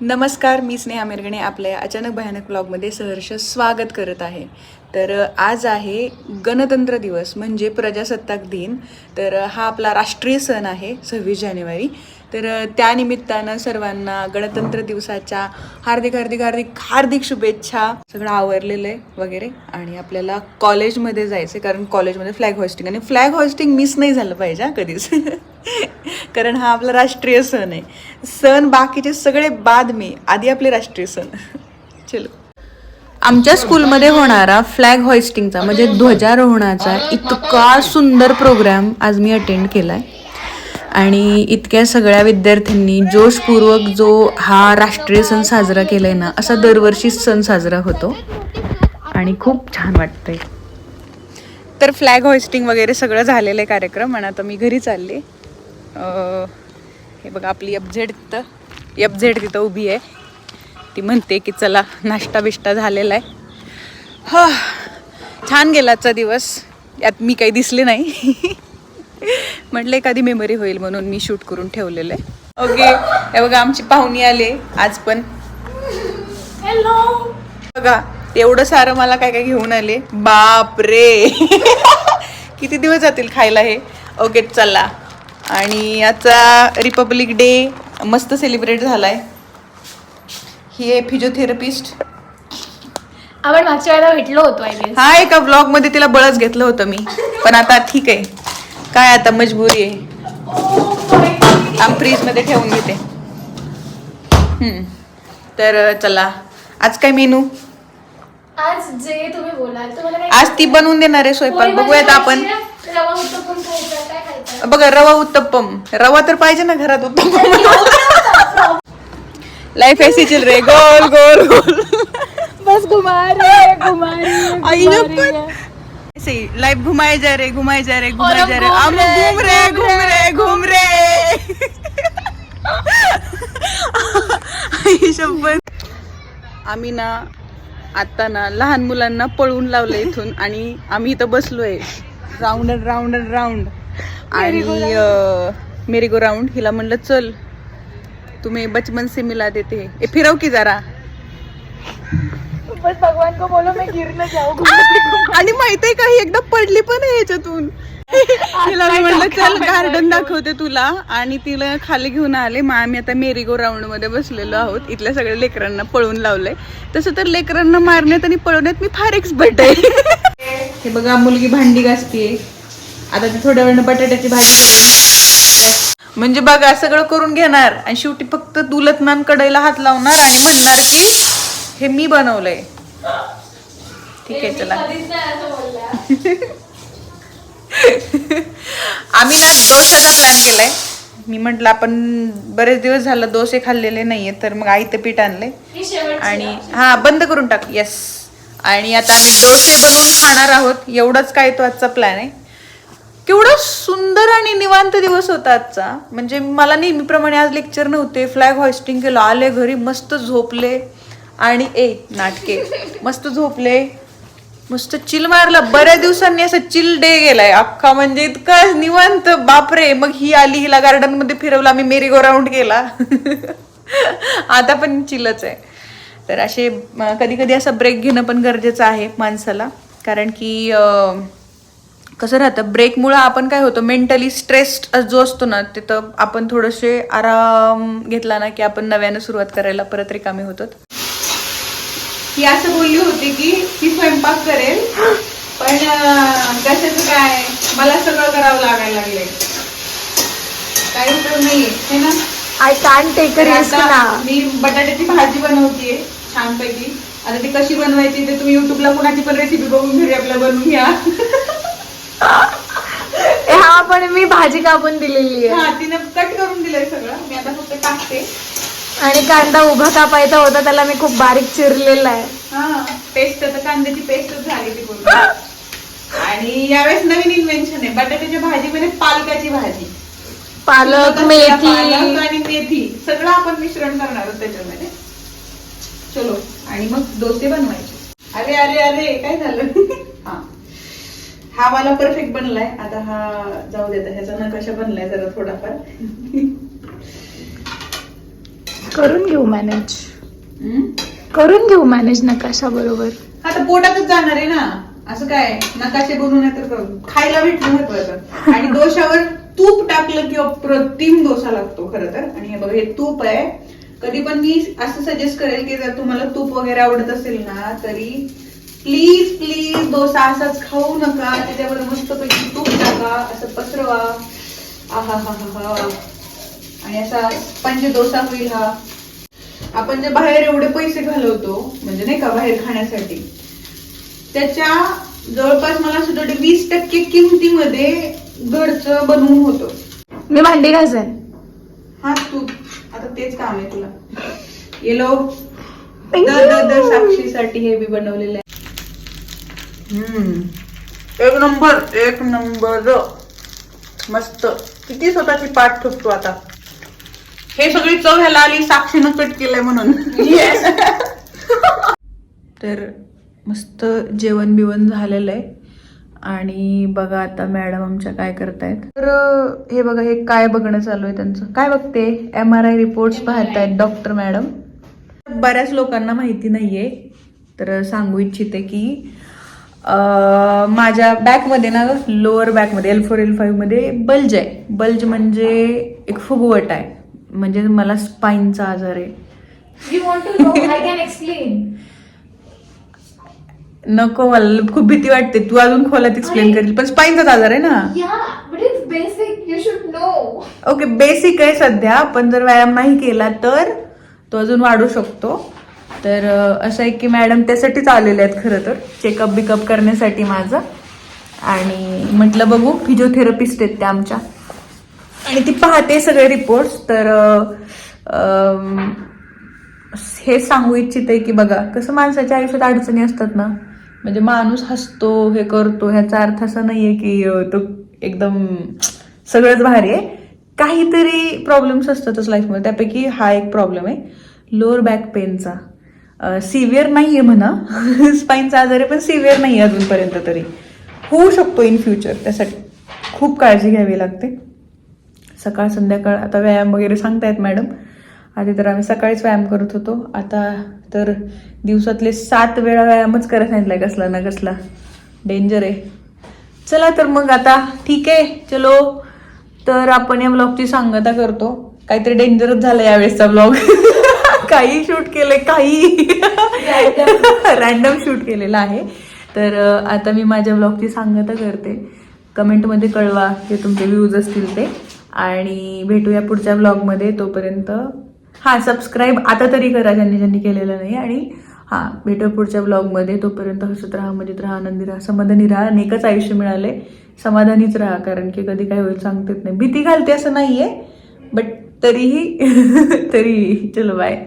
नमस्कार मी स्नेहा मिरगणे आपल्या अचानक भयानक ब्लॉगमध्ये सहर्ष स्वागत करत आहे. तर आज आहे गणतंत्र दिवस म्हणजे प्रजासत्ताक दिन. तर हा आपला राष्ट्रीय सण आहे सव्वीस जानेवारी. तर त्यानिमित्तानं सर्वांना गणतंत्र दिवसाच्या हार्दिक हार्दिक हार्दिक हार्दिक शुभेच्छा सगळं आवरलेलं आहे वगैरे. आणि आपल्याला कॉलेजमध्ये जायचं कारण कॉलेजमध्ये फ्लॅग होस्टिंग आणि फ्लॅग होस्टिंग मिस नाही झालं पाहिजे हा कधीच. कारण हा आपला राष्ट्रीय सण आहे. सण बाकीचे सगळे बाद मी आधी आपले राष्ट्रीय सण. चलो. आमच्या स्कूलमध्ये होणारा फ्लॅग होइस्टिंगचा म्हणजे ध्वजारोहणाचा इतका सुंदर प्रोग्राम आज मी अटेंड केला आहे आणि इतक्या सगळ्या विद्यार्थ्यांनी जोशपूर्वक जो हा राष्ट्रीय सण साजरा केलाय ना असा दरवर्षी सण साजरा होतो. आणि खूप छान वाटतंय. तर फ्लॅग होइस्टिंग वगैरे सगळं झालेलं आहे कार्यक्रम आणि आता मी घरी चालले. हे बघा आपली अपझेड तिथं अपझेड तिथं उभी आहे. ती म्हणते की चला नाश्ता बिष्टा झालेला आहे. हा छान गेला आजचा दिवस. यात मी काही दिसले नाही. म्हटलं एखादी मेमरी होईल म्हणून मी शूट करून ठेवलेलं आहे. ओके हे बघा आमची पाहुणी आले आज पण. बघा एवढं सारं मला काय काय घेऊन आले. बाप रे किती दिवस जातील खायला हे? ओके चला. आणि याचा रिपब्लिक डे मस्त सेलिब्रेट झालाय. ही आहे फिजिओथेरपिस्ट आपण मागच्या वेळेला भेटलो होतो हा एका ब्लॉगमध्ये तिला बळच घेतलं होतं मी. पण आता ठीक आहे. काय आता मजबुरी आहे? आम फ्रीजमध्ये ठेवून घेते. तर चला. आज काय मेनू? आज जे तुम्ही बोलाल आज ती बनवून देणार आहे स्वयंपाक. बघूयात आपण. बघा रवा उत्तप्पम. रवा तर पाहिजे ना घरात उत्तप्पम. लाईफ ऐसी चल रे. गोल गोल गोल. बस घुमा रे घुमा रे ऐसे लाइफ घुमाए जा रे घुमाए जा रे घुमाए जा रे हम घूम रहे, घूम रे घूम रे घूम रे आई शपथ आम्ही ना आता ना लहान मुलांना पळवून लावलं इथून आणि आम्ही इथं बसलोय. Round and round and round आणि मेरी गो राऊंड हिला म्हणलं चल तुम्ही बचपन से मिला देते. ए फिरव की जरा. बस भगवान को बोलो मैं गिर न जाऊ। आणि माहितीये का ही एकदा पडली पण आहे याच्यातून. तिला मी म्हणलं चल गार्डन दाखवते तुला. आणि तिला खाली घेऊन आले. मग आम्ही आता मेरी गो राऊंडमध्ये बसलेलो आहोत. इथल्या सगळ्या लेकरांना पळून लावलंय. तसं तर लेकरांना मारण्यात आणि पळवण्यात मी फार एक्सपर्ट आहे. हे बघा मुलगी भांडी घासतीये. आता ती थोड्या वेळानं बटाट्याची भाजी करेल. म्हणजे बघा सगळं करून घेणार. आणि शेवटी फक्त दुलत नान कढईला हात लावणार आणि म्हणणार की हे मी बनवलंय. ठीक आहे चला. आम्ही ना डोशाचा प्लॅन केलाय. मी म्हटलं आपण बरेच दिवस झालं डोसे खाल्लेले नाहीये तर मग आईचं पीठ आणले आणि हा बंद करून टाक. येस आणि आता आम्ही डोसे बनवून खाणार आहोत. एवढंच काय तो आजचा प्लॅन आहे. केवढा सुंदर आणि निवांत दिवस होता आजचा. म्हणजे मला नेहमीप्रमाणे आज लेक्चर नव्हते. फ्लॅग हॉस्टिंग केलं. आले घरी मस्त झोपले. आणि ए नाटके. मस्त झोपले. मस्त चिल मारला. बऱ्याच दिवसांनी असं चिल डे गेलाय. अख्खा म्हणजे इतका निवांत. बापरे. मग ही आली हिला गार्डनमध्ये फिरवला आम्ही मेरी गो राऊंड केला. आता पण चिलच आहे. तर असे कधी कधी असं ब्रेक घेणं पण गरजेचं आहे माणसाला. कारण की कसं राहतं ब्रेकमुळं आपण काय होतो मेंटली स्ट्रेस्ड जो असतो ना तिथं आपण थोडेसे आराम घेतला ना की आपण नव्यानं सुरुवात करायला परत रिकामी होतो ही असं बोलली होती की ती स्वयंपाक करेल पण कशाचं काय मला सगळं करावं लागायला लागले काही उपयोग नाहीये हे ना? आय कान टेक तर आता मी बटाट्याची भाजी बनवतीये छानपैकी. आता ती कशी बनवायची ते तुम्ही युट्यूबला कुणाची पण रेसिपी बघून घरी आपल्या बनवून घ्या हा पण मी भाजी कापून दिलेली आहे. हा तिने कट करून दिलंय सगळं. मी आता फक्त टाकते. आणि कांदा उभा कापायचा होता त्याला मी खूप बारीक चिरलेला आहे. हा पेस्ट आता कांद्याची पेस्टच झाली ती पूर्ण. आणि यावेळेस नवीन इन्व्हेन्शन आहे बटाट्याच्या भाजीमध्ये पालकाची भाजी. पालक पालक मेथी. आणि मेथी सगळं आपण मिश्रण करणार आहोत त्याच्यामध्ये. चलो आणि मग डोसे बनवायचे. अरे अरे अरे काय झालं? हा. हा मला परफेक्ट बनलाय. आता हा जाऊ देता ह्याचा नकाशा बनलाय जरा थोडाफार. करून घेऊ मॅनेज? करून घेऊ मॅनेज नकाशा बरोबर. आता पोटातच जाणार आहे ना. असं काय? नकाशे बनवून तर. खायला भेटलं महत्वाचं आणि दोशावर तूप टाकलं की अप्रतिम डोसा लागतो खरं तर. आणि हे बघा हे तूप आहे. कधी पण मी असं सजेस्ट करेल की जर तुम्हाला तूप वगैरे आवडत असेल ना तरी प्लीज प्लीज डोसा असाच खाऊ नका. त्याच्यावर मस्तपैकी तूप टाका. असं पसरवा. आहा हा हा हा आणि असा पंच डोसा होईल हा. आपण जे बाहेर एवढे पैसे घालवतो म्हणजे नाही का बाहेर खाण्यासाठी त्याच्या जवळपास मला असं वाटतं वीस टक्के किमतीमध्ये घरचं बनवून होतं. मी भांडी घासेन. हा तू आता तेच काम आहे तुला. Yellow the you. साक्षीसाठी हे बी बनवलेलं आहे. हम्म. एक नंबर एक नंबर. मस्त. किती स्वतःची पाठ ठोकतो आता. हे सगळी चव ह्याला आली साक्षीनं कट केलंय म्हणून. तर मस्त जेवण बिवण झालेलं आहे. आणि बघा आता मॅडम आमच्या काय करतायत. तर हे बघा हे काय बघणं चालू आहे त्यांचं? काय बघते? एम आर आय रिपोर्ट्स पाहतायत डॉक्टर मॅडम. बऱ्याच लोकांना माहिती नाहीये. तर सांगू इच्छिते की अं, माझ्या बॅकमध्ये ना लोअर बॅकमध्ये एल फोर एल फाईव्हमध्ये बल्ज आहे. बल्ज म्हणजे एक फुगवट आहे. म्हणजे मला स्पाईनचा आजार आहे. नको मला खूप भीती वाटते. तू अजून खोलात एक्सप्लेन. करेल पण स्पाईनचाच आजार आहे ना? ओके बेसिक आहे सध्या. पण जर व्यायाम नाही केला तर तो अजून वाढू शकतो. तर असं आहे की मॅडम त्यासाठीच आलेले आहेत खरं तर. चेकअप बिकअप करण्यासाठी माझं. आणि म्हटलं बघू फिजिओथेरपिस्ट आहेत त्या आमच्या. आणि ती पाहते सगळे रिपोर्ट्स तर हे सांगू इच्छिते की बघा कसं माणसाच्या आयुष्यात अडचणी असतात ना म्हणजे माणूस हसतो हे करतो ह्याचा अर्थ असा नाहीये की तो एकदम सगळंच भारी आहे. काहीतरी प्रॉब्लेम्स असतातच लाईफमध्ये त्यापैकी हा एक प्रॉब्लेम आहे. लोअर बॅक पेनचा सिव्हिअर नाही आहे म्हणा. स्पाईनचा आजार आहे पण सिव्हिअर नाही आहे अजूनपर्यंत तरी. होऊ शकतो इन फ्युचर त्यासाठी खूप काळजी घ्यावी लागते. सकाळ संध्याकाळ आता व्यायाम वगैरे सांगतायत मॅडम. आधी तर आम्ही सकाळीच व्यायाम करत होतो. आता तर दिवसातले सात वेळा व्यायामच करायला सांगितलाय कसला ना कसला. डेंजर आहे. चला तर मग आता ठीक आहे चलो. तर आपण या ब्लॉगची सांगता करतो. काहीतरी डेंजरच झालं यावेळेसचा ब्लॉग काही शूट केलंय काही. रॅन्डम शूट केलेला आहे. तर आता मी माझ्या ब्लॉगची सांगता करते. कमेंटमध्ये कळवा जे तुमचे व्ह्यूज असतील ते. आणि भेटूया पुढच्या ब्लॉगमध्ये तोपर्यंत हां सबस्क्राईब आता तरी करा ज्यांनी ज्यांनी केलेलं नाही. आणि हां भेटूया पुढच्या ब्लॉगमध्ये तोपर्यंत हसत राहा मजेत राहा आनंदी राहा समाधानी राहा. अनेकच आयुष्य मिळाले. समाधानीच राहा कारण की कधी काय होईल सांगतेच नाही. भीती घालते असं नाही आहे बट तरीही. तरी चलो बाय